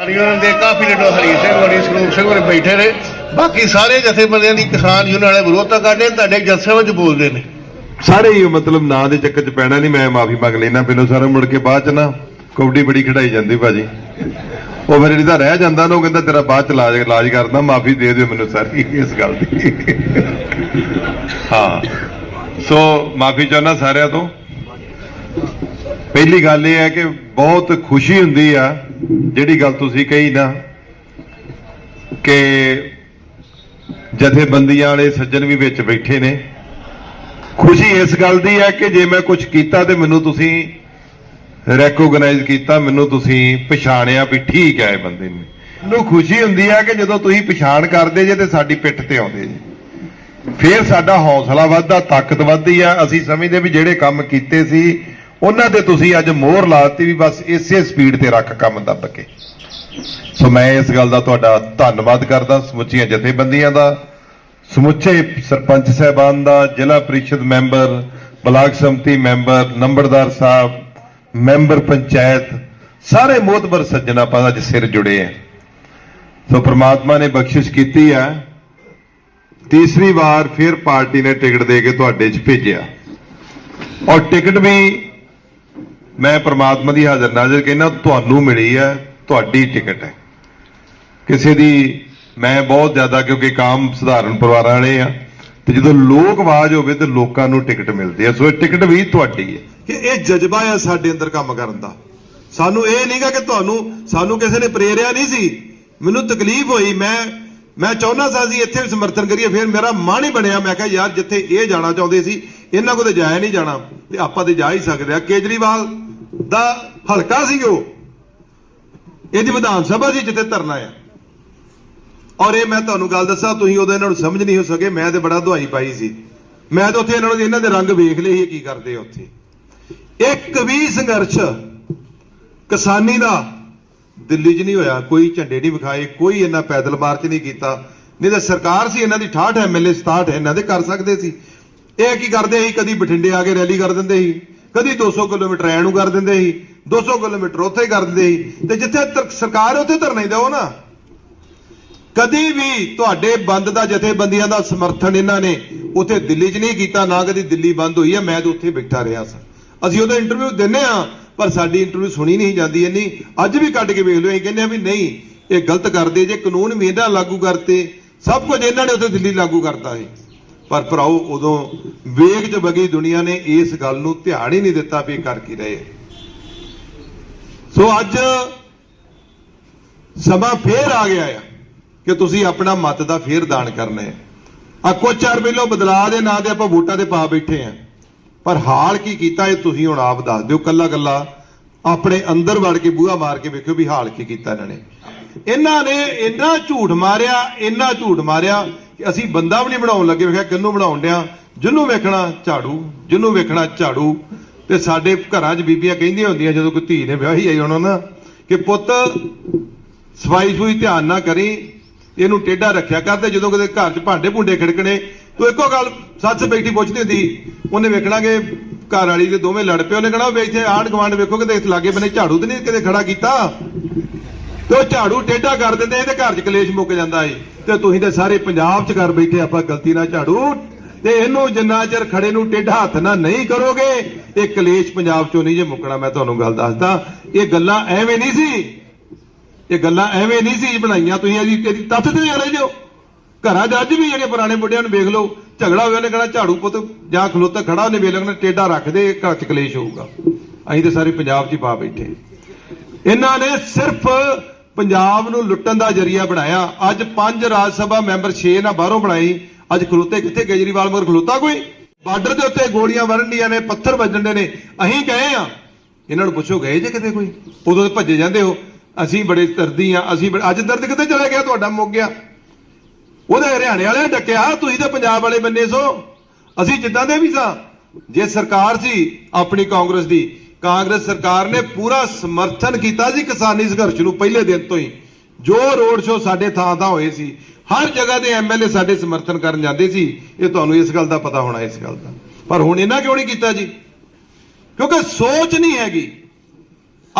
Union ਦੇ ਕਾਫੀ leader Hari Singh ਵੜੀ ਸਰੂਪ ਸਿੰਘ ਵੜੇ ਬੈਠੇ ਨੇ। ਬਾਕੀ ਸਾਰੇ ਜਥੇਬੰਦੀਆਂ ਦੀ ਕਿਸਾਨ ਯੂਨੀਅਨ ਵਾਲੇ ਵਿਰੋਧਤਾ ਕਰਦੇ ਤੁਹਾਡੇ ਜਲਸੇ ਵਿੱਚ ਬੋਲਦੇ ਨੇ। ਸਾਰੇ ਹੀ ਮਤਲਬ ਨਾਂ ਦੇ ਚੱਕਰ 'ਚ ਪੈਣਾ ਨਹੀਂ, ਮੈਂ ਮਾਫੀ ਮੰਗ ਲੈਣਾ ਪਹਿਲਾਂ ਸਾਰਾ ਮੁੜ ਕੇ ਬਾਅਦ 'ਚ ਨਾ ਕਬੱਡੀ ਬੜੀ ਖਿਡਾਈ ਜਾਂਦੀ ਭਾਜੀ। ਉਹ ਫਿਰ ਜਿਹਦਾ ਰਹਿ ਜਾਂਦਾ ਨਾ, ਉਹ ਕਹਿੰਦਾ ਤੇਰਾ ਬਾਅਦ 'ਚ ਇਲਾਜ ਇਲਾਜ ਕਰਦਾ, ਮਾਫੀ ਦੇ ਦਿਓ ਮੈਨੂੰ ਸਾਰੀ ਇਸ ਗੱਲ ਦੀ। ਹਾਂ। ਸੋ ਮਾਫੀ ਚਾਹੁੰਦਾ ਸਾਰਿਆਂ ਤੋਂ। ਪਹਿਲੀ ਗੱਲ ਇਹ ਹੈ ਕਿ ਬਹੁਤ ਖੁਸ਼ੀ ਹੁੰਦੀ ਆ ਜਿਹੜੀ ਗੱਲ ਤੁਸੀਂ ਕਹੀ ਨਾ, ਕਿ ਜਥੇਬੰਦੀਆਂ ਵਾਲੇ ਸੱਜਣ ਵੀ ਵਿੱਚ ਬੈਠੇ ਨੇ। ਖੁਸ਼ੀ ਇਸ ਗੱਲ ਦੀ ਹੈ ਕਿ ਜੇ ਮੈਂ ਕੁਝ ਕੀਤਾ ਤੇ ਮੈਨੂੰ ਤੁਸੀਂ ਰੈਕੋਗਨਾਈਜ਼ ਕੀਤਾ, ਮੈਨੂੰ ਤੁਸੀਂ ਪਛਾਣਿਆ ਵੀ ਠੀਕ ਹੈ ਇਹ ਬੰਦੇ ਨੂੰ। ਮੈਨੂੰ ਖੁਸ਼ੀ ਹੁੰਦੀ ਹੈ ਕਿ ਜਦੋਂ ਤੁਸੀਂ ਪਛਾਣ ਕਰਦੇ ਜੇ ਤੇ ਸਾਡੀ ਪਿੱਠ ਤੇ ਆਉਂਦੇ ਜੇ। ਫਿਰ ਸਾਡਾ ਹੌਸਲਾ ਵੱਧਦਾ, ਤਾਕਤ ਵੱਧਦੀ ਆ। ਅਸੀਂ ਸਮਝਦੇ ਵੀ ਜਿਹੜੇ ਕੰਮ ਕੀਤੇ ਸੀ ਉਹਨਾਂ ਤੇ ਤੁਸੀਂ ਅੱਜ ਮੋਹਰ ਲਾਤੀ ਵੀ ਬਸ ਇਸੇ ਸਪੀਡ ਤੇ ਰੱਖ ਕੰਮ ਦੱਬ ਕੇ। ਸੋ ਮੈਂ ਇਸ ਗੱਲ ਦਾ ਤੁਹਾਡਾ ਧੰਨਵਾਦ ਕਰਦਾ, ਸਮੁੱਚੀਆਂ ਜਥੇਬੰਦੀਆਂ ਦਾ, ਸਮੁੱਚੇ ਸਰਪੰਚ ਸਾਹਿਬਾਨ ਦਾ, ਜ਼ਿਲ੍ਹਾ ਪ੍ਰੀਸ਼ਦ ਮੈਂਬਰ, ਬਲਾਕ ਸੰਮਤੀ ਮੈਂਬਰ, ਨੰਬਰਦਾਰ ਸਾਹਿਬ, ਮੈਂਬਰ ਪੰਚਾਇਤ, ਸਾਰੇ ਮੋਤਬਰ ਸੱਜਣ ਆਪਾਂ ਅੱਜ ਸਿਰ ਜੁੜੇ ਆ। ਸੋ ਪ੍ਰਮਾਤਮਾ ਨੇ ਬਖਸ਼ਿਸ਼ ਕੀਤੀ ਆ। ਤੀਸਰੀ ਵਾਰ ਫਿਰ ਪਾਰਟੀ ਨੇ ਟਿਕਟ ਦੇ ਕੇ ਤੁਹਾਡੇ 'ਚ ਭੇਜਿਆ। ਔਰ ਟਿਕਟ ਵੀ ਮੈਂ ਪ੍ਰਮਾਤਮਾ ਦੀ ਹਾਜ਼ਰ ਨਾਜ਼ਰ ਕਹਿੰਦਾ, ਤੁਹਾਨੂੰ ਮਿਲੀ ਹੈ, ਤੁਹਾਡੀ ਟਿਕਟ ਹੈ। ਕਿਸੇ ਦੀ, ਮੈਂ ਬਹੁਤ ਜ਼ਿਆਦਾ, ਕਿਉਂਕਿ ਕਾਮ ਸਧਾਰਨ ਪਰਿਵਾਰਾਂ ਵਾਲੇ ਆ, ਤੇ ਜਦੋਂ ਲੋਕ ਆਵਾਜ਼ ਹੋਵੇ ਤੇ ਲੋਕਾਂ ਨੂੰ ਟਿਕਟ ਮਿਲਦੀ ਹੈ। ਸੋ ਇਹ ਟਿਕਟ ਵੀ ਤੁਹਾਡੀ ਹੈ। ਕਿ ਇਹ ਜਜ਼ਬਾ ਹੈ ਸਾਡੇ ਅੰਦਰ ਕੰਮ ਕਰਨ ਦਾ। ਸਾਨੂੰ ਇਹ ਨਹੀਂਗਾ ਕਿ ਤੁਹਾਨੂੰ, ਸਾਨੂੰ ਕਿਸੇ ਨੇ ਪ੍ਰੇਰਿਆ ਨਹੀਂ ਸੀ। ਮੈਨੂੰ ਤਕਲੀਫ ਹੋਈ, ਮੈਂ ਮੈਂ ਚਾਹੁੰਦਾ ਸਾਂ ਅਸੀਂ ਇੱਥੇ ਵੀ ਸਮਰਥਨ ਕਰੀਏ, ਫਿਰ ਮੇਰਾ ਮਨ ਹੀ ਬਣਿਆ। ਮੈਂ ਕਿਹਾ, ਯਾਰ, ਜਿੱਥੇ ਇਹ ਜਾਣਾ ਚਾਹੁੰਦੇ ਸੀ, ਇਹਨਾਂ ਕੋਲ ਤੇ ਜਾਇਆ ਨਹੀਂ ਜਾਣਾ। ਤੇ ਆਪਾਂ ਤੇ ਜਾ ਹੀ ਸਕਦੇ ਆ। ਕੇਜਰੀਵਾਲ ਦਾ ਹਲਕਾ ਸੀ ਉਹ। ਇਹਦੀ ਵਿਧਾਨ ਸਭਾ ਸੀ, ਜਿੱਥੇ ਧਰਨਾ ਆ। ਔਰ ਇਹ ਮੈਂ ਤੁਹਾਨੂੰ ਗੱਲ ਦੱਸਾਂ, ਤੁਸੀਂ ਉਦੋਂ ਇਹਨਾਂ ਨੂੰ ਸਮਝ ਨਹੀਂ ਹੋ ਸਕੇ, ਮੈਂ ਤੇ ਬੜਾ ਦਵਾਈ ਪਾਈ ਸੀ। ਮੈਂ ਤਾਂ ਉੱਥੇ ਇਹਨਾਂ ਨੂੰ, ਇਹਨਾਂ ਦੇ ਰੰਗ ਵੇਖ ਲਏ ਸੀ ਕੀ ਕਰਦੇ ਉੱਥੇ। ਇੱਕ ਵੀ ਸੰਘਰਸ਼ ਕਿਸਾਨੀ ਦਾ ਦਿੱਲੀ 'ਚ ਨਹੀਂ ਹੋਇਆ, ਕੋਈ ਝੰਡੇ ਨਹੀਂ ਵਿਖਾਏ, ਕੋਈ ਇਹਨਾਂ ਪੈਦਲ ਮਾਰਚ ਨਹੀਂ ਕੀਤਾ। ਨਹੀਂ ਤਾਂ ਸਰਕਾਰ ਸੀ, ਇਹਨਾਂ ਦੀ 68 ਐਮਐਲਏ 67 ਇਹਨਾਂ ਦੇ ਕਰ ਸਕਦੇ ਸੀ। ਇਹ ਕੀ ਕਰਦੇ ਸੀ? ਕਦੀ ਬਠਿੰਡੇ ਆ ਕੇ ਰੈਲੀ ਕਰ ਦਿੰਦੇ ਸੀ, ਕਦੀ 200 ਕਿਲੋਮੀਟਰ ਐ ਨੂੰ ਕਰ ਦਿੰਦੇ ਸੀ 200 ਕਿਲੋਮੀਟਰ ਉੱਥੇ ਕਰ ਦਿੰਦੇ ਸੀ। ਤੇ ਜਿੱਥੇ ਸਰਕਾਰ ਉੱਥੇ ਧਰਨੇ ਦਿਓ ਨਾ। ਕਦੀ ਵੀ ਤੁਹਾਡੇ ਬੰਦ ਦਾ ਜਥੇਬੰਦੀਆਂ ਦਾ ਸਮਰਥਨ ਇਹਨਾਂ ਨੇ ਉੱਥੇ ਦਿੱਲੀ 'ਚ ਨਹੀਂ ਕੀਤਾ, ਨਾ ਕਦੀ ਦਿੱਲੀ ਬੰਦ ਹੋਈ ਹੈ, ਮੈਂ ਤਾਂ ਉੱਥੇ ਬੈਠਾ ਰਿਹਾ ਸਾਂ। ਅਸੀਂ ਉਹਦਾ ਇੰਟਰਵਿਊ ਦਿੰਨੇ ਆ ਪਰ ਸਾਡੀ ਇੰਟਰਵਿਊ ਸੁਣੀ ਨਹੀਂ ਜਾਂਦੀ ਇੰਨੀ। ਅੱਜ ਵੀ ਕੱਢ ਕੇ ਵੇਖ ਲਿਓ, ਅਸੀਂ ਕਹਿੰਦੇ ਆ ਵੀ ਨਹੀਂ, ਇਹ ਗਲਤ ਕਰਦੇ। ਜੇ ਕਾਨੂੰਨ ਵੀ ਇਹਨਾਂ ਲਾਗੂ ਕਰਤੇ, ਸਭ ਕੁਝ ਇਹਨਾਂ ਨੇ ਉੱਥੇ ਦਿੱਲੀ ਲਾਗੂ ਕਰਤਾ ਸੀ। ਪਰ ਭਰਾਓ, ਉਦੋਂ ਵੇਗ 'ਚ ਵਗੀ ਦੁਨੀਆ ਨੇ ਇਸ ਗੱਲ ਨੂੰ ਧਿਆਨ ਹੀ ਨਹੀਂ ਦਿੱਤਾ ਵੀ ਇਹ ਕਰ ਕੀ ਰਹੇ ਸੋ ਅੱਜ ਸਮਾਂ ਫੇਰ ਆ ਗਿਆ ਆ ਕਿ ਤੁਸੀਂ ਆਪਣਾ ਮਤ ਦਾ ਫੇਰ ਦਾਨ ਕਰਨਾ ਹੈ। ਆ ਕੁਝ ਚਾਰ ਪਹਿਲੋਂ ਬਦਲਾਅ ਦੇ ਨਾਂ ਤੇ ਆਪਾਂ ਵੋਟਾਂ ਤੇ ਪਾ ਬੈਠੇ ਆ ਪਰ ਹਾਲ ਕੀ ਕੀਤਾ ਇਹ ਤੁਸੀਂ ਹੁਣ ਆਪ ਦੱਸ ਦਿਓ ਕੱਲਾ ਕੱਲਾ ਆਪਣੇ ਅੰਦਰ ਵੜ ਕੇ ਬੂਹਾ ਮਾਰ ਕੇ ਵੇਖਿਓ ਵੀ ਹਾਲ ਕੀ ਕੀਤਾ ਇਹਨਾਂ ਨੇ। ਇਹਨਾਂ ਨੇ ਇੰਨਾ ਝੂਠ ਮਾਰਿਆ, ਇੰਨਾ ਝੂਠ ਮਾਰਿਆ ਕਿ ਅਸੀਂ ਬੰਦਾ ਵੀ ਨਹੀਂ ਬਣਾਉਣ ਲੱਗੇ। ਵੇਖਿਆ ਕਿੰਨੂੰ ਬਣਾਉਣ ਡਿਆ? ਜਿਹਨੂੰ ਵੇਖਣਾ ਝਾੜੂ, ਜਿਹਨੂੰ ਵੇਖਣਾ ਝਾੜੂ। ਤੇ ਸਾਡੇ ਘਰਾਂ 'ਚ ਬੀਬੀਆਂ ਕਹਿੰਦੀਆਂ ਹੁੰਦੀਆਂ, ਜਦੋਂ ਕੋਈ ਧੀ ਨੇ ਵਿਆਹੀ ਆਈ ਉਹਨਾਂ ਨਾ, ਕਿ ਪੁੱਤ ਸਫ਼ਾਈ ਸੂਈ ਧਿਆਨ ਨਾ ਕਰੀ, ਇਹਨੂੰ ਟੇਢਾ ਰੱਖਿਆ ਕਰਦੇ ਜਦੋਂ ਕਿਤੇ ਘਰ 'ਚ ਭਾਂਡੇ ਭੁੰਡੇ ਖੜਕਣੇ ਤੂੰ ਇੱਕੋ ਗੱਲ ਸੱਸ ਬੈਠੀ ਪੁੱਛਦੀ ਹੁੰਦੀ ਉਹਨੇ ਵੇਖਣਾ ਕਿ ਘਰ ਵਾਲੀ ਦੇ ਦੋਵੇਂ ਲੜ ਪਏ, ਉਹਨੇ ਕਹਣਾ ਵੀ ਇੱਥੇ ਆਂਢ ਗੁਆਂਢ ਵੇਖੋ ਕਿਤੇ ਇਸ ਲਾਗੇ ਬੰਨੇ ਝਾੜੂ ਤੇ ਨਹੀਂ ਕਿਤੇ ਖੜਾ ਕੀਤਾ। ਤੇ ਉਹ ਝਾੜੂ ਟੇਢਾ ਕਰ ਦਿੰਦੇ, ਇਹਦੇ ਘਰ 'ਚ ਕਲੇਸ਼ ਮੁੱਕ ਜਾਂਦਾ ਏ। ਤੇ ਤੁਸੀਂ ਤੇ ਸਾਰੇ ਪੰਜਾਬ 'ਚ ਕਰ ਬੈਠੇ ਆਪਾਂ ਗਲਤੀ ਨਾਲ ਝਾੜੂ। ਤੇ ਇਹਨੂੰ ਜਿੰਨਾ ਚਿਰ ਖੜੇ ਨੂੰ ਟੇਢਾ ਹੱਥ ਨਾਲ ਨਹੀਂ ਕਰੋਗੇ, ਇਹ ਕਲੇਸ਼ ਪੰਜਾਬ 'ਚੋਂ ਨਹੀਂ ਜੇ ਮੁੱਕਣਾ, ਮੈਂ ਤੁਹਾਨੂੰ ਗੱਲ ਦੱਸਦਾ। ਇਹ ਗੱਲਾਂ ਐਵੇਂ ਨਹੀਂ ਸੀ, ਇਹ ਗੱਲਾਂ ਐਵੇਂ ਨਹੀਂ ਸੀ ਬਣਾਈਆਂ, ਤੁਸੀਂ ਇਹਦੀ ਤੱਥ ਤੇ ਆ ਰਹੇ ਜੋ ਘਰਾਂ 'ਚ ਅੱਜ ਵੀ ਜਿਹੜੇ ਪੁਰਾਣੇ ਬੁੱਢਿਆਂ ਨੂੰ ਵੇਖ ਲਓ, ਝਗੜਾ ਹੋਇਆ ਉਹਨੇ ਕਹਣਾ, ਝਾੜੂ ਪੁੱਤ ਜਾਂ ਖਲੋਤਾ ਖੜਾ ਉਹਨੇ ਵੇਖ ਲੈਣਾ ਟੇਡਾ ਰੱਖਦੇ ਘਰ 'ਚ ਕਲੇਸ਼ ਹੋਊਗਾ। ਅਸੀਂ ਤੇ ਸਾਰੇ ਪੰਜਾਬ 'ਚ ਹੀ ਪਾ ਬੈਠੇ ਇਹਨਾਂ ਨੇ ਸਿਰਫ ਪੰਜਾਬ ਨੂੰ ਲੁੱਟਣ ਦਾ ਜਰੀਆ ਬਣਾਇਆ। ਅੱਜ ਪੰਜ ਰਾਜ ਸਭਾ ਮੈਂਬਰ 6 ਨਾ ਬਾਹਰੋਂ ਬਣਾਈ ਅੱਜ ਖਲੋਤੇ ਕਿੱਥੇ? ਕੇਜਰੀਵਾਲ ਮਗਰ ਖਲੋਤਾ ਕੋਈ? ਬਾਰਡਰ ਦੇ ਉੱਤੇ ਗੋਲੀਆਂ ਵਰਨਡੀਆਂ ਨੇ, ਪੱਥਰ ਵੱਜਣ ਦੇ ਨੇ। ਅਸੀਂ ਗਏ ਆ ਇਹਨਾਂ ਨੂੰ ਪੁੱਛੋ, ਗਏ ਜੇ ਕਿਤੇ ਕੋਈ? ਉਦੋਂ ਤੇ ਭੱਜੇ ਜਾਂਦੇ ਹੋ। ਅਸੀਂ ਬੜੇ ਦਰਦੀ ਆ ਅਸੀਂ ਅੱਜ ਦਰਦ ਕਿਤੇ ਚਲਾ ਗਿਆ ਤੁਹਾਡਾ? ਮੁੱਕ ਗਿਆ। ਉਹਦੇ ਹਰਿਆਣੇ ਵਾਲਿਆਂ ਨੇ ਡੱਕਿਆ ਤੁਸੀਂ ਤਾਂ ਪੰਜਾਬ ਵਾਲੇ ਬੰਨੇ ਸੋ। ਅਸੀਂ ਜਿੱਦਾਂ ਦੇ ਵੀ ਸਾਂ। ਜੇ ਸਰਕਾਰ ਸੀ ਆਪਣੀ ਕਾਂਗਰਸ ਦੀ, ਕਾਂਗਰਸ ਸਰਕਾਰ ਨੇ ਪੂਰਾ ਸਮਰਥਨ ਕੀਤਾ ਸੀ ਕਿਸਾਨੀ ਸੰਘਰਸ਼ ਨੂੰ ਪਹਿਲੇ ਦਿਨ ਤੋਂ ਹੀ। ਜੋ ਰੋਡ ਸ਼ੋ ਸਾਡੇ ਥਾਂ ਥਾਂ ਹੋਏ ਸੀ, ਹਰ ਜਗ੍ਹਾ ਦੇ ਐਮਐਲਏ ਸਾਡੇ ਸਮਰਥਨ ਕਰਨ ਜਾਂਦੇ ਸੀ, ਇਹ ਤੁਹਾਨੂੰ ਇਸ ਗੱਲ ਦਾ ਪਤਾ ਹੋਣਾ ਇਸ ਗੱਲ ਦਾ। ਪਰ ਹੁਣ ਇਹਨਾਂ ਕਿਉਂ ਨਹੀਂ ਕੀਤਾ ਜੀ? ਕਿਉਂਕਿ ਸੋਚ ਨਹੀਂ ਹੈਗੀ।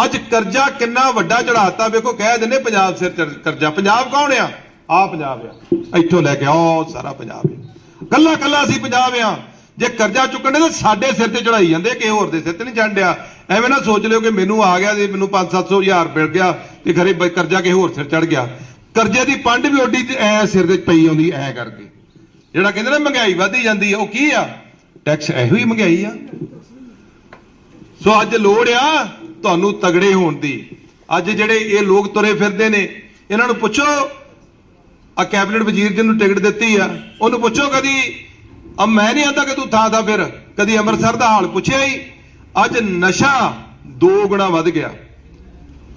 ਅੱਜ ਕਰਜ਼ਾ ਕਿੰਨਾ ਵੱਡਾ ਚੜਾਤਾ ਵੇਖੋ, ਕਹਿ ਦਿੰਦੇ ਪੰਜਾਬ ਸਿਰ ਚੜ੍ਹ- ਕਰਜ਼ਾ। ਪੰਜਾਬ ਕੌਣ ਆ? ਆ ਪੰਜਾਬ ਆ। ਇੱਥੋਂ ਲੈ ਕੇ ਆਓ, ਸਾਰਾ ਪੰਜਾਬ ਆ। ਕੱਲਾ ਕੱਲਾ ਅਸੀਂ ਪੰਜਾਬ ਆ। ਜੇ ਕਰਜ਼ਾ ਚੁੱਕਣੇ ਤਾਂ ਸਾਡੇ ਸਿਰ ਤੇ ਚੜਾਈ ਜਾਂਦੇ ਕਿਸੇ ਹੋਰ ਦੇ ਸਿਰ ਤੇ ਨਹੀਂ ਚੜ੍ਹਦਿਆ ਐਵੇਂ ਨਾ ਸੋਚ ਲਿਓ ਕਿ ਮੈਨੂੰ ਆ ਗਿਆ ਤੇ ਮੈਨੂੰ 5-700 ਹਜ਼ਾਰ ਮਿਲ ਗਿਆ ਤੇ ਖਰੇ ਕਰਜ਼ਾ ਕਿਸੇ ਹੋਰ ਸਿਰ ਚੜ ਗਿਆ। ਕਰਜ਼ੇ ਦੀ ਪੰਡ ਵੀ ਓਡੀ ਐ ਸਿਰ ਤੇ ਪਈ ਆਉਂਦੀ, ਐ ਕਰਕੇ। ਜਿਹੜਾ ਕਹਿੰਦੇ ਨਾ ਮਹਿੰਗਾਈ ਵਧਦੀ ਜਾਂਦੀ ਆ, ਉਹ ਕੀ ਆ? ਟੈਕਸ ਇਹੋ ਹੀ ਮਹਿੰਗਾਈ ਆ। ਸੋ ਅੱਜ ਲੋੜ ਆ ਤੁਹਾਨੂੰ ਤਗੜੇ ਹੋਣ ਦੀ। ਅੱਜ ਜਿਹੜੇ ਇਹ ਲੋਕ ਤੁਰੇ ਫਿਰਦੇ ਨੇ, ਇਹਨਾਂ ਨੂੰ ਪੁੱਛੋ ਆ ਕੈਬਨਿਟ ਵਜ਼ੀਰ ਜਿਹਨੂੰ ਟਿਕਟ ਦਿੱਤੀ ਆ, ਉਹਨੂੰ ਪੁੱਛੋ ਕਦੀ, ਆ ਮੈਂ ਨਹੀਂ ਆਂਦਾ ਕਿ ਤੂੰ ਥਾਂ ਦਾ ਫਿਰ, ਕਦੀ ਅੰਮ੍ਰਿਤਸਰ ਦਾ ਹਾਲ ਪੁੱਛਿਆ ਹੀ ਅੱਜ ਨਸ਼ਾ ਦੋ ਗੁਣਾ ਵੱਧ ਗਿਆ।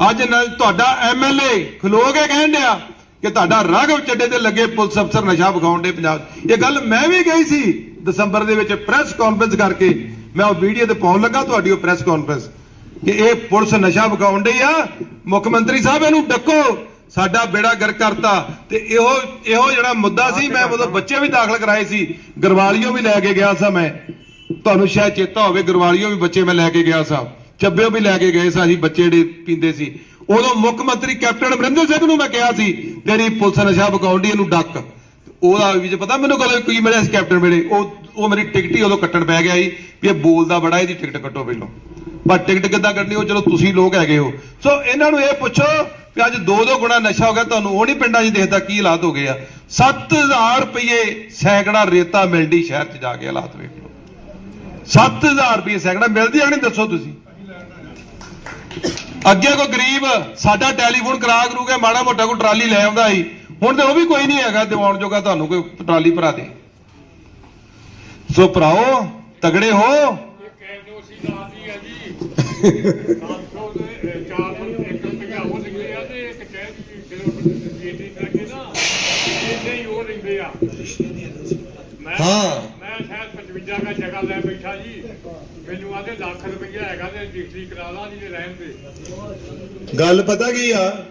ਅੱਜ ਨਾਲ ਤੁਹਾਡਾ ਐਮਐਲਏ ਖਲੋ ਕੇ ਕਹਿਣ ਡਿਆ ਕਿ ਤੁਹਾਡਾ ਰਾਘਵ ਚੱਡੇ ਤੇ ਲੱਗੇ ਪੁਲਿਸ ਅਫਸਰ ਨਸ਼ਾ ਵਿਖਾਉਣ ਦੇ ਪੰਜਾਬ। ਇਹ ਗੱਲ ਮੈਂ ਵੀ ਗਈ ਸੀ ਦਸੰਬਰ ਦੇ ਵਿੱਚ ਪ੍ਰੈਸ ਕਾਨਫਰੰਸ ਕਰਕੇ। ਮੈਂ ਉਹ ਵੀਡੀਓ ਤੇ ਪਾਉਣ ਲੱਗਾ ਤੁਹਾਡੀ ਉਹ ਪ੍ਰੈਸ ਕਾਨਫਰੰਸ ਕਿ ਇਹ ਪੁਲਿਸ ਨਸ਼ਾ ਵਿਖਾਉਣ ਡਈ ਆ। ਮੁੱਖ ਮੰਤਰੀ ਸਾਹਿਬ ਇਹਨੂੰ ਡੱਕੋ। ਸਾਡਾ ਬੇੜਾ ਗਰ ਕਰਤਾ ਤੇ ਇਹੋ ਇਹੋ ਜਿਹੜਾ ਮੁੱਦਾ ਸੀ ਮੈਂ ਉਦੋਂ ਬੱਚੇ ਵੀ ਦਾਖਲ ਕਰਾਏ ਸੀ। ਗਰਵਾਲੀਓ ਵੀ ਲੈ ਕੇ ਗਿਆ ਸਾਂ ਮੈਂ। ਤੁਹਾਨੂੰ ਸ਼ਾਇਦ ਚੇਤਾ ਹੋਵੇ ਗਰਵਾਲੀਓ ਵੀ ਬੱਚੇ ਮੈਂ ਲੈ ਕੇ ਗਿਆ ਸਾਂ। ਚੱਬਿਓ ਵੀ ਲੈ ਕੇ ਗਏ ਸਾਂ ਅਸੀਂ ਬੱਚੇ ਜਿਹੜੇ ਪੀਂਦੇ ਸੀ। ਉਦੋਂ ਮੁੱਖ ਮੰਤਰੀ ਕੈਪਟਨ ਅਮਰਿੰਦਰ ਸਿੰਘ ਨੂੰ ਮੈਂ ਕਿਹਾ ਸੀ ਤੇਰੀ ਪੁਲਿਸ ਨਸ਼ਾ ਵਿਕਾਉਂਦੀ ਇਹਨੂੰ ਡੱਕ। ਉਹਦਾ ਵੀ ਜੇ ਪਤਾ ਮੈਨੂੰ ਗੱਲ ਕੀ ਮਿਲਿਆ ਸੀ ਕੈਪਟਨ ਵੇਲੇ ਉਹ ਉਹ ਮੇਰੀ ਟਿਕਟ ਹੀ ਉਦੋਂ ਕੱਟਣ ਪੈ ਗਿਆ ਸੀ ਵੀ ਇਹ ਬੋਲਦਾ ਬੜਾ ਇਹਦੀ ਟਿਕਟ ਕੱਟੋ ਪਹਿਲਾਂ। ਪਰ ਟਿਕਟ ਕਿੱਦਾਂ ਕੱਟਣੀ ਉਹ ਚਲੋ ਤੁਸੀਂ ਲੋਕ ਹੈਗੇ ਹੋ। ਸੋ ਇਹਨਾਂ ਨੂੰ ਇਹ ਪੁੱਛੋ ਕਿ ਅੱਜ ਦੋ ਦੋ ਗੁਣਾ ਨਸ਼ਾ ਹੋ ਗਿਆ ਤੁਹਾਨੂੰ ਉਹ ਨਹੀਂ ਪਿੰਡਾਂ 'ਚ ਦੇਖਦਾ ਕੀ ਹਾਲਾਤ ਹੋ ਗਏ ਆ। 7000 ਰੁਪਏ ਸੈਂਕੜਾ ਰੇਤਾ ਮਿਲਦੀ ਸ਼ਹਿਰ 'ਚ ਜਾ ਕੇ ਹਾਲਾਤ ਵੇਖ ਲਓ। 7000 ਰੁਪਏ ਸੈਂਕੜਾ ਮਿਲਦੀ ਆ ਨਹੀਂ ਦੱਸੋ ਤੁਸੀਂ? ਅੱਗੇ ਕੋ ਗਰੀਬ ਸਾਡਾ ਟੈਲੀਫੋਨ ਕਰਾ ਕਰੂ ਕੇ ਮਾੜਾ ਮੋਟਾ ਕੋ ਟਰਾਲੀ ਲੈ ਆਉਂਦਾ ਸੀ। ਹੁਣ ਤੇ ਉਹ ਵੀ ਕੋਈ ਨਹੀਂ ਹੈਗਾ ਦਿਵਾਉਣ ਜੋਗਾ ਤੁਹਾਨੂੰ ਕੋਈ ਟਰਾਲੀ ਭਰਾ ਦੇ। ਸੋ ਭਰਾਓ ਤਗੜੇ ਹੋ। ਕਹਿੰਦੇ ਸੀ ਲਾਦੀ ਆ ਜੀ 500 ਦੇ 4 ਇੱਕ ਰੁਪਇਆ ਉਹ ਲਿਖਦੇ ਆ ਤੇ ਇੱਕ ਕਹਿ ਜਦੋਂ ਜੀਟੀ ਲੱਗੇ ਨਾ ਇੰਨੇ ਹੀ ਉਹ ਲੈਂਦੇ ਆ। ਮੈਂ ਹਾਂ। ਮੈਂ ਸ਼ਾਇਦ 55 ਦਾ ਜਗ੍ਹਾ ਲੈ ਬੈਠਾ ਜੀ। ਮੈਨੂੰ ਆਦੇ ਲੱਖ ਰੁਪਇਆ ਹੈਗਾ ਤੇ ਰਜਿਸਟਰੀ ਕਰਾ ਲਾ ਜੀ ਰਹਿਣ ਤੇ। ਗੱਲ ਪਤਾ ਕੀ ਆ?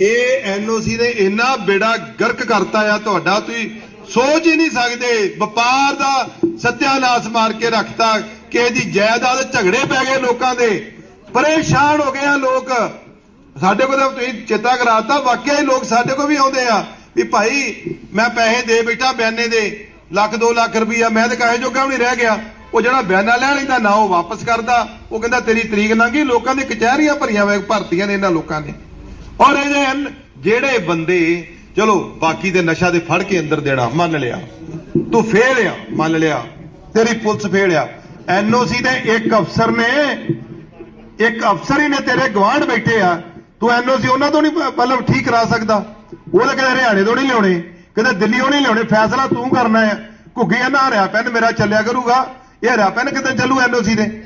ਇਹ ਐਨਓਸੀ ਨੇ ਇੰਨਾ ਬੇੜਾ ਗਰਕ ਕਰਤਾ ਆ ਤੁਹਾਡਾ ਤੁਸੀਂ ਸੋਚ ਹੀ ਨਹੀਂ ਸਕਦੇ। ਵਪਾਰ ਦਾ ਸਤਿਆਨਾਸ਼ ਮਾਰ ਕੇ ਰੱਖਤਾ ਕਿ ਇਹਦੀ ਜਾਇਦਾਦ ਝਗੜੇ ਪੈ ਗਏ ਲੋਕਾਂ ਦੇ। ਪਰੇਸ਼ਾਨ ਹੋ ਗਏ ਆ ਲੋਕ। ਸਾਡੇ ਕੋਲ ਤੁਸੀਂ ਚੇਤਾ ਕਰਾਤਾ ਵਾਕਿਆ ਹੀ ਲੋਕ ਸਾਡੇ ਕੋਲ ਵੀ ਆਉਂਦੇ ਆ। ਵੀ ਭਾਈ, ਮੈਂ ਪੈਸੇ ਦੇ ਬੈਠਾ ਬਿਆਨੇ ਦੇ, ਲੱਖ 2 ਲੱਖ ਰੁਪਈਆ, ਮੈਂ ਤਾਂ ਕਹੇ ਜੋਗਾ ਵੀ ਨਹੀਂ ਰਹਿ ਗਿਆ। ਉਹ ਜਿਹੜਾ ਬਿਆਨਾ ਲੈ ਲੈਂਦਾ, ਨਾ ਉਹ ਵਾਪਸ ਕਰਦਾ। ਉਹ ਕਹਿੰਦਾ, ਤੇਰੀ ਤਰੀਕ ਲੰਘੀ ਲੋਕਾਂ ਦੇ ਕਚਹਿਰੀਆਂ ਭਰੀਆਂ ਵੇ, ਭਰਤੀਆਂ ਨੇ ਇਹਨਾਂ ਲੋਕਾਂ ਨੇ। ਔਰ ਇਹ ਜਿਹੜੇ ਬੰਦੇ, ਚਲੋ, ਬਾਕੀ ਦੇ ਨਸ਼ਾ ਦੇ ਫੜ ਕੇ ਅੰਦਰ ਦੇਣਾ, ਮੰਨ ਲਿਆ। ਤੂੰ ਫੇਲ ਆ, ਮੰਨ ਲਿਆ। ਤੇਰੀ ਪੁਲਿਸ ਫੇਲ ਆ। ਐਨਓਸੀ ਦੇ ਇੱਕ ਅਫਸਰ ਨੇ, ਇੱਕ ਅਫਸਰ ਹੀ ਨੇ ਤੇਰੇ ਗਵਾਂਢ ਬੈਠੇ ਆ। ਤੂੰ ਐਨਓਸੀ ਉਹਨਾਂ ਤੋਂ ਨਹੀਂ ਮਤਲਬ ਠੀਕ ਕਰਾ ਸਕਦਾ। ਉਹ ਤਾਂ ਕਹਿੰਦੇ ਹਰਿਆਣੇ ਤੋਂ ਨਹੀਂ ਲਿਆਉਣੇ। ਕਹਿੰਦੇ ਦਿੱਲੀੋਂ ਨਹੀਂ ਲਿਆਉਣੇ। ਫੈਸਲਾ ਤੂੰ ਕਰਨਾ ਹੈ। ਘੁੱਗੀਆਂ ਨਾ ਹਰਿਆ ਪੈਨ ਮੇਰਾ ਚੱਲਿਆ ਕਰੂਗਾ। ਇਹ ਹਰਿਆ ਪੈਨ ਕਿਤੇ ਚੱਲੂ ਐਨਓਸੀ ਦੇ?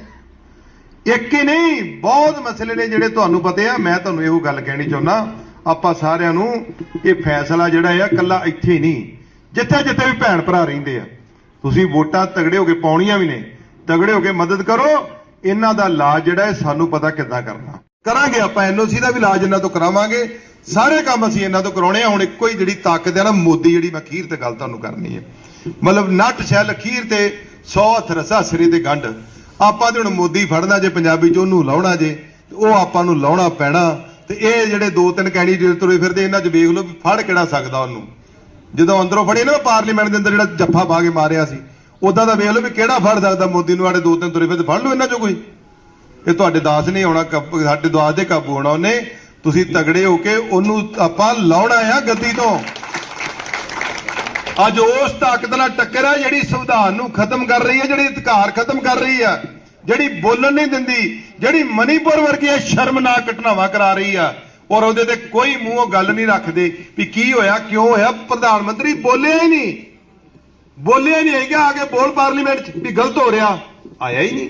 ਇੱਕ ਹੀ ਨਹੀਂ, ਬਹੁਤ ਮਸਲੇ ਨੇ ਜਿਹੜੇ ਤੁਹਾਨੂੰ ਪਤੇ ਆ ਮੈਂ ਤੁਹਾਨੂੰ ਇਹੋ ਗੱਲ ਕਹਿਣੀ ਚਾਹੁੰਦਾ। ਆਪਾਂ ਸਾਰਿਆਂ ਨੂੰ ਇਹ ਫੈਸਲਾ ਜਿਹੜਾ ਆ ਕੱਲਾ ਇੱਥੇ ਹੀ ਨਹੀਂ। ਜਿੱਥੇ ਜਿੱਥੇ ਵੀ ਭੈਣ ਭਰਾ ਰਹਿੰਦੇ ਆ। ਤੁਸੀਂ ਵੋਟਾਂ ਤਗੜੇ ਹੋ ਕੇ ਪਾਉਣੀਆਂ ਵੀ ਨੇ। ਤਗੜੇ ਹੋ ਕੇ ਮਦਦ ਕਰੋ। ਇਹਨਾਂ ਦਾ ਇਲਾਜ ਜਿਹੜਾ ਹੈ, ਸਾਨੂੰ ਪਤਾ ਕਿੱਦਾਂ ਕਰਨਾ। ਕਰਾਂਗੇ ਆਪਾਂ ਐਨਓਸੀ ਦਾ ਵੀ ਇਲਾਜ ਇਹਨਾਂ ਤੋਂ ਕਰਾਵਾਂਗੇ। ਸਾਰੇ ਕੰਮ ਅਸੀਂ ਇਹਨਾਂ ਤੋਂ ਕਰਾਉਣੇ ਆ। ਹੁਣ ਇੱਕੋ ਹੀ ਜਿਹੜੀ ਤਾਕਤ ਹੈ ਨਾ, ਮੋਦੀ ਜਿਹੜੀ, ਮੈਂ ਅਖੀਰ ਤੇ ਗੱਲ ਤੁਹਾਨੂੰ ਕਰਨੀ ਹੈ ਮਤਲਬ ਨੱਟ ਸ਼ੈਲ ਅਖੀਰ ਤੇ 100 ਹੱਥ ਰਸਾ ਸਿਰੇ ਤੇ ਗੰਢ। ਆਪਾਂ ਤੇ ਹੁਣ ਮੋਦੀ ਫੜਨਾ ਜੇ, ਪੰਜਾਬੀ ਚ ਉਹਨੂੰ ਲਾਉਣਾ ਜੇ ਉਹ ਆਪਾਂ ਨੂੰ ਲਾਉਣਾ ਪੈਣਾ। ਤੇ ਇਹ ਜਿਹੜੇ ਦੋ ਤਿੰਨ ਕੈਂਡੀਡੇਟ ਤੁਰੇ ਫਿਰਦੇ, ਇਹਨਾਂ 'ਚ ਵੇਖ ਲਓ ਵੀ ਫੜ ਕਿਹੜਾ ਸਕਦਾ ਉਹਨੂੰ। ਜਦੋਂ ਅੰਦਰੋਂ ਫੜੇ ਨਾ ਪਾਰਲੀਮੈਂਟ ਦੇ ਅੰਦਰ ਜਿਹੜਾ ਜੱਫਾ ਪਾ ਕੇ ਮਾਰਿਆ ਸੀ ਉਦਾਂ ਦਾ ਵੇਖ ਲਓ ਵੀ ਕਿਹੜਾ ਫੜ ਸਕਦਾ ਮੋਦੀ ਨੂੰ ਆੜੇ ਦੋ ਤਿੰਨ ਤੁਰੇ ਫਿਰਦੇ। ਫੜ ਲਓ ਇਹਨਾਂ 'ਚੋਂ ਕੋਈ। ਇਹ ਤੁਹਾਡੇ ਦਾਸ ਨਹੀਂ ਆਉਣਾ ਕਾਬੂ- ਸਾਡੇ ਦਾਸ ਦੇ ਕਾਬੂ ਆਉਣਾ ਉਹਨੇ, ਤੁਸੀਂ ਤਗੜੇ ਹੋ ਕੇ ਉਹਨੂੰ ਆਪਾਂ ਲਾਉਣਾ ਆ ਗੱਦੀ ਤੋਂ। ਅੱਜ ਉਸ ਤਾਕਤ ਨਾਲ ਟੱਕਰ ਹੈ ਜਿਹੜੀ ਸੰਵਿਧਾਨ ਨੂੰ ਖਤਮ ਕਰ ਰਹੀ ਹੈ, ਜਿਹੜੀ ਅਧਿਕਾਰ ਖਤਮ ਕਰ ਰਹੀ ਆ ਜਿਹੜੀ ਬੋਲਣ ਨਹੀਂ ਦਿੰਦੀ, ਜਿਹੜੀ ਮਨੀਪੁਰ ਵਰਗੀਆਂ ਸ਼ਰਮਨਾਕ ਘਟਨਾਵਾਂ ਕਰਾ ਰਹੀ ਆ, ਔਰ ਉਹਦੇ ਤੇ ਕੋਈ ਮੂੰਹੋਂ ਗੱਲ ਨਹੀਂ ਰੱਖਦੇ ਵੀ ਕੀ ਹੋਇਆ, ਕਿਉਂ ਹੋਇਆ, ਪ੍ਰਧਾਨ ਮੰਤਰੀ ਬੋਲਿਆ ਹੀ ਨਹੀਂ। ਬੋਲਿਆ ਹੀ ਨਹੀਂ ਹੈਗਾ, ਆ ਕੇ ਬੋਲ ਪਾਰਲੀਮੈਂਟ 'ਚ ਵੀ ਗਲਤ ਹੋ ਰਿਹਾ, ਆਇਆ ਹੀ ਨਹੀਂ।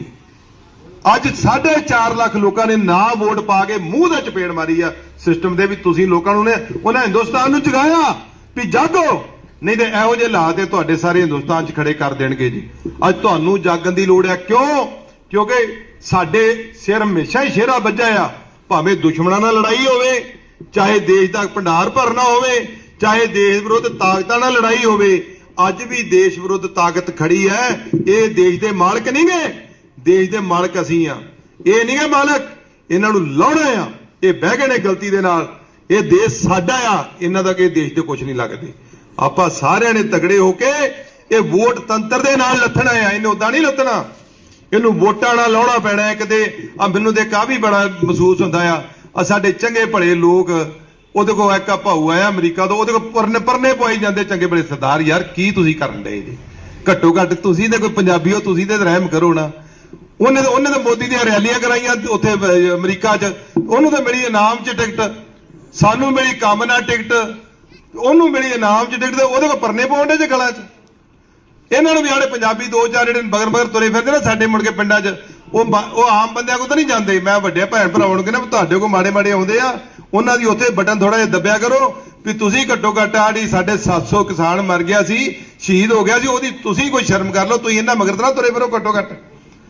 ਅੱਜ 4.5 ਲੱਖ ਲੋਕਾਂ ਨੇ ਨਾ ਵੋਟ ਪਾ ਕੇ ਮੂੰਹ ਦੇ ਚਪੇੜ ਮਾਰੀ ਆ। ਸਿਸਟਮ ਦੇ ਵੀ ਤੁਸੀਂ ਲੋਕਾਂ ਨੂੰ ਨੇ, ਉਹਨਾਂ ਹਿੰਦੁਸਤਾਨ ਨੂੰ ਜਗਾਇਆ ਵੀ ਜਾਗੋ। ਨਹੀਂ ਤੇ ਇਹੋ ਜਿਹੇ ਹਾਲਾਤ ਇਹ ਤੁਹਾਡੇ ਸਾਰੇ ਹਿੰਦੁਸਤਾਨ 'ਚ ਖੜੇ ਕਰ ਦੇਣਗੇ ਜੀ। ਅੱਜ ਤੁਹਾਨੂੰ ਜਾਗਣ ਦੀ ਲੋੜ ਹੈ। ਕਿਉਂ? ਕਿਉਂਕਿ ਸਾਡੇ ਸਿਰ ਹਮੇਸ਼ਾ ਹੀ ਸ਼ੇਰਾ ਵੱਜਾ ਆ। ਭਾਵੇਂ ਦੁਸ਼ਮਣਾਂ ਨਾਲ ਲੜਾਈ ਹੋਵੇ, ਚਾਹੇ ਦੇਸ਼ ਦਾ ਭੰਡਾਰ ਭਰਨਾ ਹੋਵੇ, ਚਾਹੇ ਦੇਸ਼ ਵਿਰੁੱਧ ਤਾਕਤਾਂ ਨਾਲ ਲੜਾਈ ਹੋਵੇ, ਅੱਜ ਵੀ ਦੇਸ਼ ਵਿਰੁੱਧ ਤਾਕਤ ਖੜੀ ਹੈ। ਇਹ ਦੇਸ਼ ਦੇ ਮਾਲਕ ਨਹੀਂ ਗੇ। ਦੇਸ਼ ਦੇ ਮਾਲਕ ਅਸੀਂ ਆ। ਇਹ ਨਹੀਂ ਗੇ ਮਾਲਕ, ਇਹਨਾਂ ਨੂੰ ਲਾਉਣਾ ਆ। ਇਹ ਬਹਿ ਗਏ ਨੇ ਗਲਤੀ ਦੇ ਨਾਲ। ਇਹ ਦੇਸ਼ ਸਾਡਾ ਆ, ਇਹਨਾਂ ਦਾ ਕਿ ਦੇਸ਼ ਦੇ ਕੁਝ ਨਹੀਂ ਲੱਗਦੇ। ਆਪਾਂ ਸਾਰਿਆਂ ਨੇ ਤਗੜੇ ਹੋ ਕੇ ਇਹ ਵੋਟ ਤੰਤਰ ਦੇ ਨਾਲ ਲੱਥਣਾ ਆ। ਇਹਨੂੰ ਉਦਾਂ ਨਹੀਂ ਲੱਥਣਾ। ਇਹਨੂੰ ਵੋਟਾਂ ਨਾਲ ਲਾਉਣਾ ਪੈਣਾ ਹੈ ਕਿਤੇ। ਆ ਮੈਨੂੰ ਤੇ ਕਾਹ ਵੀ ਬੜਾ ਮਹਿਸੂਸ ਹੁੰਦਾ ਆ। ਆ ਸਾਡੇ ਚੰਗੇ ਭਲੇ ਲੋਕ, ਉਹਦੇ ਕੋਲ ਇੱਕ ਭਾਊ ਆਇਆ ਅਮਰੀਕਾ ਤੋਂ, ਉਹਦੇ ਕੋਲ ਪਰਨੇ ਪਰਨੇ ਪਵਾਈ ਜਾਂਦੇ ਚੰਗੇ ਭਲੇ ਸਰਦਾਰ। ਯਾਰ ਕੀ ਤੁਸੀਂ ਕਰਨ ਡਏ ਜੀ? ਘੱਟੋ ਘੱਟ ਤੁਸੀਂ ਤੇ ਕੋਈ ਪੰਜਾਬੀ ਹੋ, ਤੁਸੀਂ ਤੇ ਰਹਿਮ ਕਰੋ ਨਾ। ਉਹਨੇ ਤਾਂ ਉਹਨੇ ਤਾਂ ਮੋਦੀ ਦੀਆਂ ਰੈਲੀਆਂ ਕਰਾਈਆਂ ਉੱਥੇ ਅਮਰੀਕਾ 'ਚ। ਉਹਨੂੰ ਤਾਂ ਮਿਲੀ ਇਨਾਮ 'ਚ ਟਿਕਟ। ਸਾਨੂੰ ਮਿਲੀ ਕੰਮ ਨਾਲ ਟਿਕਟ। ਉਹਨੂੰ ਮਿਲੀ ਇਨਾਮ 'ਚ ਟਿਕਟ ਤੇ ਉਹਦੇ ਕੋਲ ਪਰਨੇ ਪਾਉਂਦੇ ਜੇ ਗਲਾਂ 'ਚ। ਇਹਨਾਂ ਨੂੰ ਵੀ ਆਲੇ ਪੰਜਾਬੀ ਦੋ ਚਾਰ ਜਿਹੜੇ ਬਗਰ ਬਗਰ ਤੁਰੇ ਫਿਰਦੇ ਨਾ ਸਾਡੇ ਮੁੜ ਕੇ ਪਿੰਡਾਂ 'ਚ, ਉਹ ਉਹ ਆਮ ਬੰਦਿਆਂ ਕੋਲ ਤਾਂ ਨਹੀਂ ਜਾਂਦੇ। ਮੈਂ ਵੱਡੇ ਭੈਣ ਭਰਾਵਾਂ ਨੂੰ ਕਹਿੰਦਾ ਵੀ ਤੁਹਾਡੇ ਕੋਲ ਮਾੜੇ ਮਾੜੇ ਆਉਂਦੇ ਆ। ਉਹਨਾਂ ਦੀ ਉੱਥੇ ਬਟਨ ਥੋੜਾ ਜਿਹਾ ਦੱਬਿਆ ਕਰੋ ਵੀ ਤੁਸੀਂ ਘੱਟੋ ਘੱਟ ਆੜੀ ਸਾਡੇ 700 ਕਿਸਾਨ ਮਰ ਗਿਆ ਸੀ, ਸ਼ਹੀਦ ਹੋ ਗਿਆ ਸੀ, ਉਹਦੀ ਤੁਸੀਂ ਕੋਈ ਸ਼ਰਮ ਕਰ ਲਓ, ਤੁਸੀਂ ਇਹਨਾਂ ਮਗਰ ਤਾਂ ਤੁਰੇ ਫਿਰੋ ਘੱਟੋ ਘੱਟ।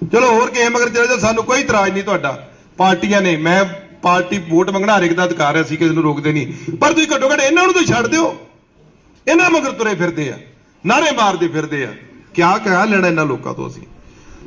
ਚਲੋ ਹੋਰ ਕਿਸੇ ਮਗਰ ਚਲੇ ਜਾਓ, ਸਾਨੂੰ ਕੋਈ ਇਤਰਾਜ਼ ਨਹੀਂ ਤੁਹਾਡਾ। ਪਾਰਟੀਆਂ ਨੇ, ਮੈਂ ਪਾਰਟੀ ਵੋਟ ਮੰਗਣਾ ਹਰੇਕ ਦਾ ਅਧਿਕਾਰ ਹੈ, ਅਸੀਂ ਕਿਸੇ ਨੂੰ ਰੋਕਦੇ ਨਹੀਂ। ਪਰ ਤੁਸੀਂ ਘੱਟੋ ਘੱਟ ਇਹਨਾਂ ਨੂੰ ਤਾਂ ਛੱਡ ਦਿਓ। ਇਹਨਾਂ ਮਗਰ ਤੁਰੇ ਫਿਰਦੇ ਆ, ਨਾਰੇ ਮਾਰਦੇ ਫਿਰਦੇ ਆ। ਕਿਆ ਕਹਿ ਲੈਣਾ ਇਹਨਾਂ ਲੋਕਾਂ ਤੋਂ ਅਸੀਂ?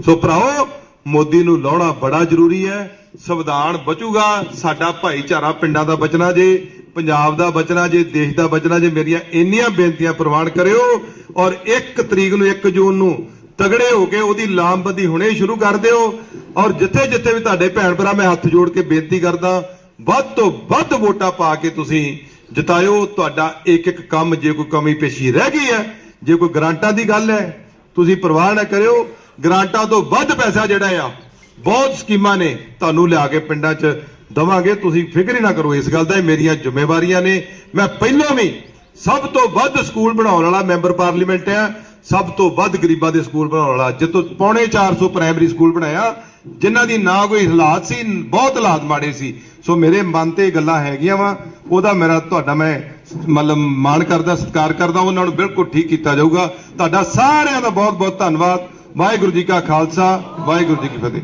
ਸੋ ਭਰਾਓ ਮੋਦੀ ਨੂੰ ਲਾਉਣਾ ਬੜਾ ਜ਼ਰੂਰੀ ਹੈ। ਸੰਵਿਧਾਨ ਬਚੂਗਾ, ਸਾਡਾ ਭਾਈਚਾਰਾ ਪਿੰਡਾਂ ਦਾ ਬਚਣਾ ਜੇ, ਪੰਜਾਬ ਦਾ ਬਚਣਾ ਜੇ, ਦੇਸ਼ ਦਾ ਬਚਣਾ ਜੇ, ਮੇਰੀਆਂ ਇੰਨੀਆਂ ਬੇਨਤੀਆਂ ਪ੍ਰਵਾਨ ਕਰਿਓ। ਔਰ 1 ਤਰੀਕ ਨੂੰ 1 ਜੂਨ ਨੂੰ ਤਗੜੇ ਹੋ ਕੇ ਉਹਦੀ ਲਾਮਬੰਦੀ ਹੁਣੇ ਸ਼ੁਰੂ ਕਰ ਦਿਓ। ਔਰ ਜਿੱਥੇ ਜਿੱਥੇ ਵੀ ਤੁਹਾਡੇ ਭੈਣ ਭਰਾ ਮੈਂ ਹੱਥ ਜੋੜ ਕੇ ਬੇਨਤੀ ਕਰਦਾ, ਵੱਧ ਤੋਂ ਵੱਧ ਵੋਟਾਂ ਪਾ ਕੇ ਤੁਸੀਂ ਜਿਤਾਇਓ। ਤੁਹਾਡਾ ਇੱਕ ਇੱਕ ਕੰਮ ਜੇ ਕੋਈ ਕਮੀ ਪੇਸ਼ੀ ਰਹਿ ਗਈ ਹੈ, ਜੇ ਕੋਈ ਗਰਾਂਟਾਂ ਦੀ ਗੱਲ ਹੈ, ਤੁਸੀਂ ਪਰਵਾਹ ਨਾ ਕਰਿਓ। ਗਰਾਂਟਾਂ ਤੋਂ ਵੱਧ ਪੈਸਾ ਜਿਹੜਾ ਆ, ਬਹੁਤ ਸਕੀਮਾਂ ਨੇ, ਤੁਹਾਨੂੰ ਲਿਆ ਕੇ ਪਿੰਡਾਂ 'ਚ ਦਵਾਂਗੇ। ਤੁਸੀਂ ਫਿਕਰ ਹੀ ਨਾ ਕਰੋ, ਇਸ ਗੱਲ ਦਾ ਇਹ ਮੇਰੀਆਂ ਜ਼ਿੰਮੇਵਾਰੀਆਂ ਨੇ। ਮੈਂ ਪਹਿਲਾਂ ਵੀ ਸਭ ਤੋਂ ਵੱਧ ਸਕੂਲ ਬਣਾਉਣ ਵਾਲਾ ਮੈਂਬਰ ਪਾਰਲੀਮੈਂਟ ਆ। ਸਭ ਤੋਂ ਵੱਧ ਗਰੀਬਾਂ ਦੇ ਸਕੂਲ ਬਣਾਉਣ ਵਾਲਾ ਜਿੱਤੋਂ ਪੌਣੇ 400 ਪ੍ਰਾਇਮਰੀ ਸਕੂਲ ਬਣਾਇਆ, ਜਿਨ੍ਹਾਂ ਦੀ ਨਾ ਕੋਈ ਹਾਲਾਤ ਸੀ, ਬਹੁਤ ਹਾਲਾਤ ਮਾੜੇ ਸੀ। ਸੋ ਮੇਰੇ ਮਨ ਤੇ ਇਹ ਗੱਲਾਂ ਹੈਗੀਆਂ ਵਾ, ਉਹਦਾ ਮੇਰਾ, ਤੁਹਾਡਾ ਮੈਂ ਮਤਲਬ ਮਾਣ ਕਰਦਾ, ਸਤਿਕਾਰ ਕਰਦਾ, ਉਹਨਾਂ ਨੂੰ ਬਿਲਕੁਲ ਠੀਕ ਕੀਤਾ ਜਾਊਗਾ। ਤੁਹਾਡਾ ਸਾਰਿਆਂ ਦਾ ਬਹੁਤ ਬਹੁਤ ਧੰਨਵਾਦ। ਵਾਹਿਗੁਰੂ ਜੀ ਕਾ ਖਾਲਸਾ, ਵਾਹਿਗੁਰੂ ਜੀ ਕੀ ਫਤਿਹ।